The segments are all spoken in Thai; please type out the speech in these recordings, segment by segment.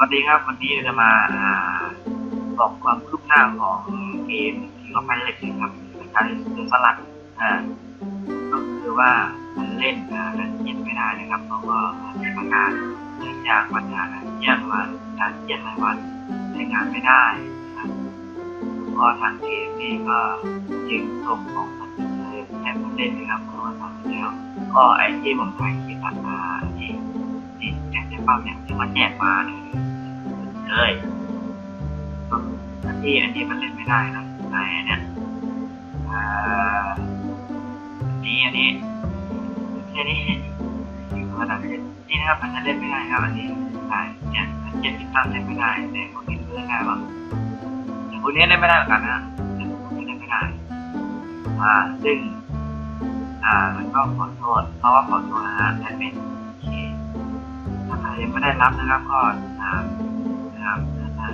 สวัสดีครับวันนี้เราจะมาอบอกความคืบหน้าของเกมที่เขาพันเล็กนะครับเป็นการเสียสลักอ่าก็คือว่ามันเล่นอ่าเจียนไม่ได้นะครับเพราะว่ามีประกาศเนื่องจากปัญหาเจียนว่าดันเจียนในวันใช้งานไม่ได้นะครับก็ทางเกมนี่ก็จึงส่งของพันเลยให้ผู้เล่นนะครับเพราะว่าทำไปแล้ว ก็ไอ้ที่ผมถ่ายคลิปอ่านี่นี่แจกได้เปล่าเนี่ยที่มันแจกมาเนี่ย เลยอันที่อันนี้มันเล่นไม่ได้นะไหนเนี่ยอ่าอันนี้อันนี้แค่นี้อยู่ขนาดนี้นี่นะครับมันจะเล่นไม่ได้ครับอันนี้ใช่เนี่ยอันเจ็ดพิตั้งเล่นไม่ได้แต่คนนี้เล่นได้บ้างอย่างคนนี้เล่นไม่ได้เหมือนกันนะแต่คนนี้เล่นไม่ได้อ่าซึ่งอ่ามันก็ขอโทษเพราะว่าขอโทษนะฮะแอดมินโอเคถ้าใครยังไม่ได้รับนะครับก็ตาม นะครับถ้า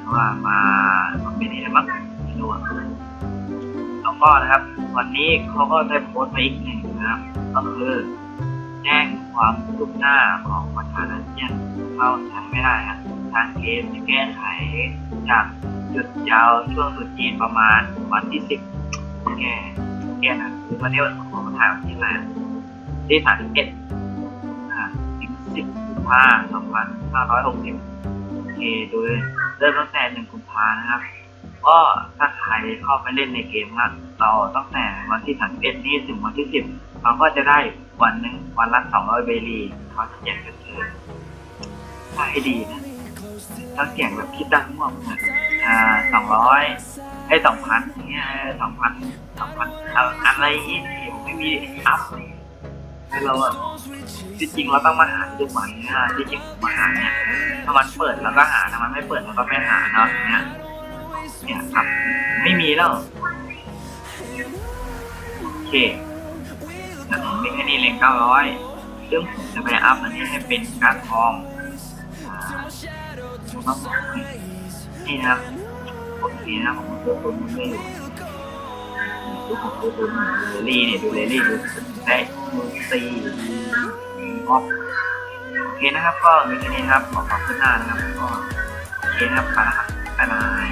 เพราะว่ามาคอมเมนต์นี้ได้บ้างไม่รู้อะแล้วก็นะครับ วันนี้เขาก็ได้โพสต์ไปอีกหนึ่งนะครับ ก็คือแจ้งความคืบหน้าของประธานาเจียนเข้าใช้ไม่ได้ครับทางเกมจะแก้ไขจากหยุดยาวช่วงตรุษจีนประมาณวันที่สิบแก้แก้นะคือวันนี้ผมถ่ายวันที่อะไรอะที่สามสิบเอ็ด ภาสองพันห้าร้อยหกสิบโอเคโดยเริ่มตั้งแต่หนึ่งกุมภานะครับ ก็ถ้าใครเข้าไปเล่นในเกมครับเราตั้งแต่วันที่สามเอ็ดนี้ถึงวันที่สิบเราก็จะได้วันหนึ่งวันละสองร้อยเบลีเขาจะแจกกันเลยถ้าให้ดีนะถ้าเสียงแบบคิดดังม่วงนะอ่าสองร้อยไอ้สองพันเงี้ยสองพันสองพันอะไรอย่างงี้ผมไม่มีอัพเลย คือเราอะจริงๆเราต้องมาหาทุกวันนะที่จริงผมาหาเนี่ยถ้ามันเปิดเราก็หาถ้ามันไม่เปิดเราก็ไม่หาเนาะเนี่ยเนี่ยครับ ไม่มีแล้วโอเคแต่ผมมีแค่นี้เลงเก้าร้อยซึ่งผมจะไปอัพอันนี้ให้เป็นการทองอ่าผมต้องนี่นะครับโอเคนะผมตัวนมันไม่อยู่ ลี่เนี่ยดูเลี่ดูได้มือซีออฟโอเคนะครับ ก็มีแค่นี้ครับขอขอบคุณหน้านะครับก็โอเคนะครับไปแล้วครับบ๊ายบาย